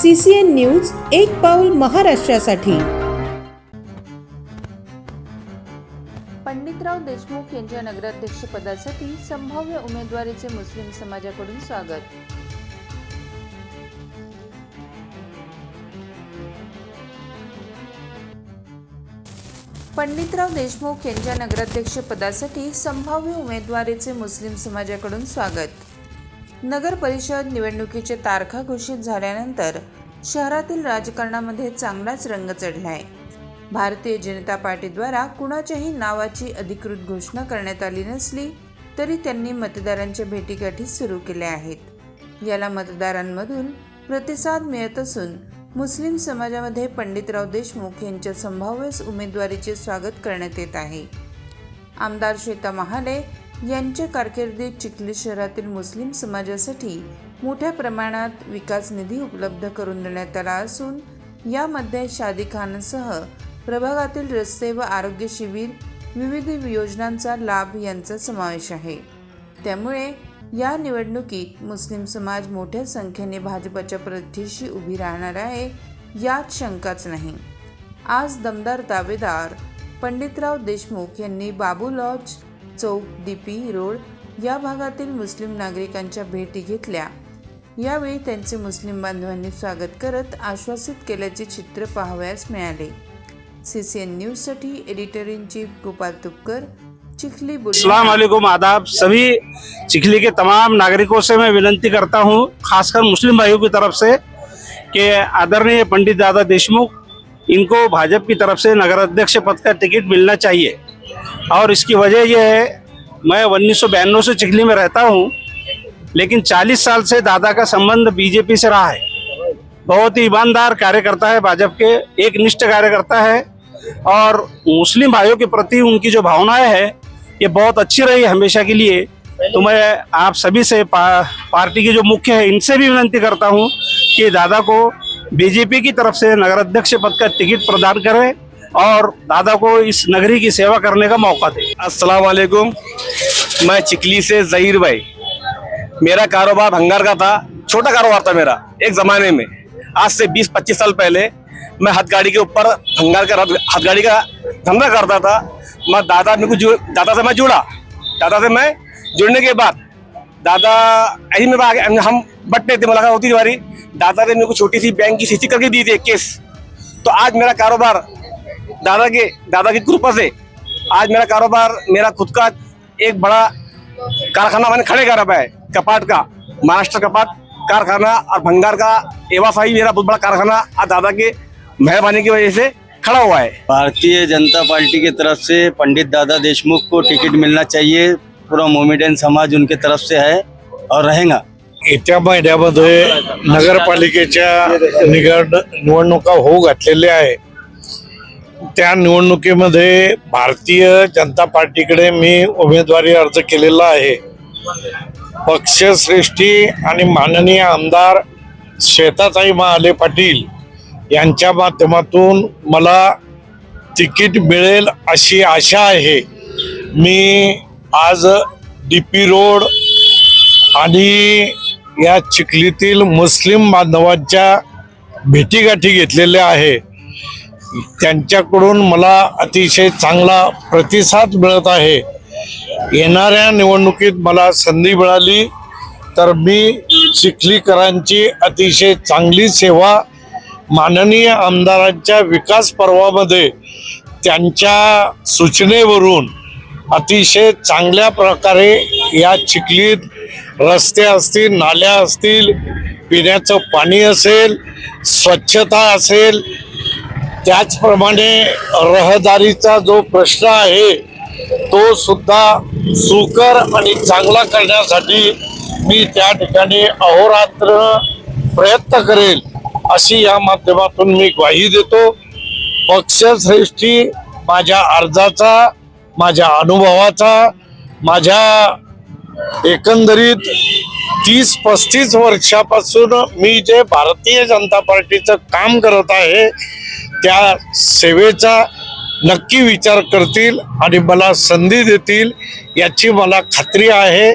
C C N news एक पाऊल महाराष्ट्रासाठी. पंडितराव देशमुख यांच्या नगराध्यक्षपदासाठी संभाव्य उमेदवारीचे मुस्लिम समाजाकडून स्वागत. पंडितराव देशमुख यांच्या नगराध्यक्षपदासाठी संभाव्य उमेदवारीचे मुस्लिम समाजाकडून स्वागत. नगर परिषद निवडणुकीच्या तारखा घोषित झाल्यानंतर शहरातील राजकारणामध्ये चांगलाच रंग चढला आहे भारतीय जनता पार्टीद्वारा कुणाच्याही नावाची अधिकृत घोषणा करण्यात आली नसली तरी त्यांनी मतदारांच्या भेटीगाठी सुरू केल्या आहेत. याला मतदारांमधून प्रतिसाद मिळत असून मुस्लिम समाजामध्ये पंडितराव देशमुख यांच्या संभाव्य उमेदवारीचे स्वागत करण्यात येत आहे. आमदार श्वेता महाले यांच्या कारकिर्दीत चिखली शहरातील मुस्लिम समाजासाठी मोठ्या प्रमाणात विकास निधी उपलब्ध करून देण्यात आला असून यामध्ये शादी खानसह प्रभागातील रस्ते व आरोग्य शिबिर विविध योजनांचा लाभ यांचा समावेश आहे. त्यामुळे या निवडणुकीत मुस्लिम समाज मोठ्या संख्येने भाजपच्या पाठीशी उभी राहणार आहे यात शंकाच नाही. आज दमदार दावेदार पंडितराव देशमुख यांनी Babu lodge chowk DP road या भागातील मुस्लिम नागरिकांच्या भेटी घेतल्या. यावेळी त्यांचे मुस्लिम बांधवांनी स्वागत करत आश्वासित केल्याचे चित्र पाहावयास मिळाले. सी सी एन न्यूजसाठी editor in chief Gopal Tupkar Chikhli अस्सलाम वालेकुम आदाब. सभी चिखली के तमाम नागरिकों से मैं विनती करता हूं खासकर मुस्लिम भाइयों की तरफ से कि आदरणीय पंडित दादा देशमुख इनको भाजपा की तरफ से नगर अध्यक्ष पद का टिकट मिलना चाहिए। और इसकी वजह यह है मैं उन्नीस से चिखली में रहता हूँ लेकिन 40 साल से दादा का संबंध बीजेपी से रहा है। बहुत ही ईमानदार कार्यकर्ता है भाजपा के एक निष्ठ कार्यकर्ता है और मुस्लिम भाइयों के प्रति उनकी जो भावनाएँ है ये बहुत अच्छी रही हमेशा के लिए। तो मैं आप सभी से पा, पार्टी के जो मुख्य है इनसे भी विनती करता हूँ कि दादा को बीजेपी की तरफ़ से नगर अध्यक्ष पद का टिकट प्रदान करें। और दादा को इस नगरी की सेवा करने का मौका दें। अस्सलाम वालेकुम मैं चिकली से जहीर भाई। मेरा कारोबार भंगार का था, छोटा कारोबार था मेरा, एक जमाने में। आज से 20-25 साल पहले मैं हथगाड़ी के ऊपर भंगार का हथगाड़ी का धंधा करता था। मैं दादा मेरे को दादा से मैं जुड़ा। दादा से मैं जुड़ने के बाद दादा ऐसे में आगे हम बटने थे, मुलाकात होती हमारी। दादा ने मेरे को छोटी सी बैंक की सीसी करके दी थी केस। तो आज मेरा कारोबार दादा के दादा की कृपा से। आज मेरा कारोबार मेरा खुद का एक बड़ा कारखाना मैंने खड़े करा है कपाट का महाराष्ट्र कपाट कारखाना और भंगार का एवाफाई मेरा बहुत बड़ा कारखाना आज दादा के मेहरबानी की वजह से खड़ा हुआ है। भारतीय जनता पार्टी की तरफ़ से पंडित दादा देशमुख को टिकट मिलना चाहिए पूरा मोमेडियन समाज उनके तरफ़ से है और रहेगा। येत्या महिन्यामध्ये नगरपालिकेच्या निगड निवडणुका होऊ घातलेल्या आहे त्या निवडणुकीमध्ये भारतीय जनता पार्टीकडे मी उमेदवारी अर्ज केलेला आहे. पक्षश्रेष्ठी आणि माननीय आमदार श्वेताताई महाले पाटील यांच्या माध्यमातून मला तिकीट मिळेल अशी आशा आहे. मी आज डी पी रोड आणि या चिखलीतील मुस्लिम बांधवांच्या भेटीगाठी घेतलेल्या आहे. त्यांच्याकडून मला अतिशय चांगला प्रतिसाद मिळत आहे. येणाऱ्या निवडणुकीत मला संधी मिळाली तर मी चिखलीकरांची अतिशय चांगली सेवा माननीय आमदारांच्या विकास पर्वामध्ये त्यांच्या सूचनेवरून अतिशय चांगल्या प्रकारे या चिखलीत रस्ते असतील नाल्या असतील पिण्याचं पाणी असेल स्वच्छता असेल त्याचप्रमाणे रहदारीचा जो प्रश्न आहे तो सुद्धा सुकर आणि चांगला करण्यासाठी मी त्या ठिकाणी अहोरात्र प्रयत्न करेल अशी या माध्यमातून मी ग्वाही देतो. पक्षश्रेष्ठी माझ्या अर्जाचा माझ्या अनुभवाचा माझ्या एकंदरीत तीस पस्तीस वर्षापासून मी जे भारतीय जनता पार्टीचं काम करत आहे त्या सेवेचा नक्की विचार करतील आणि मला संधी देतील याची मला खात्री आहे.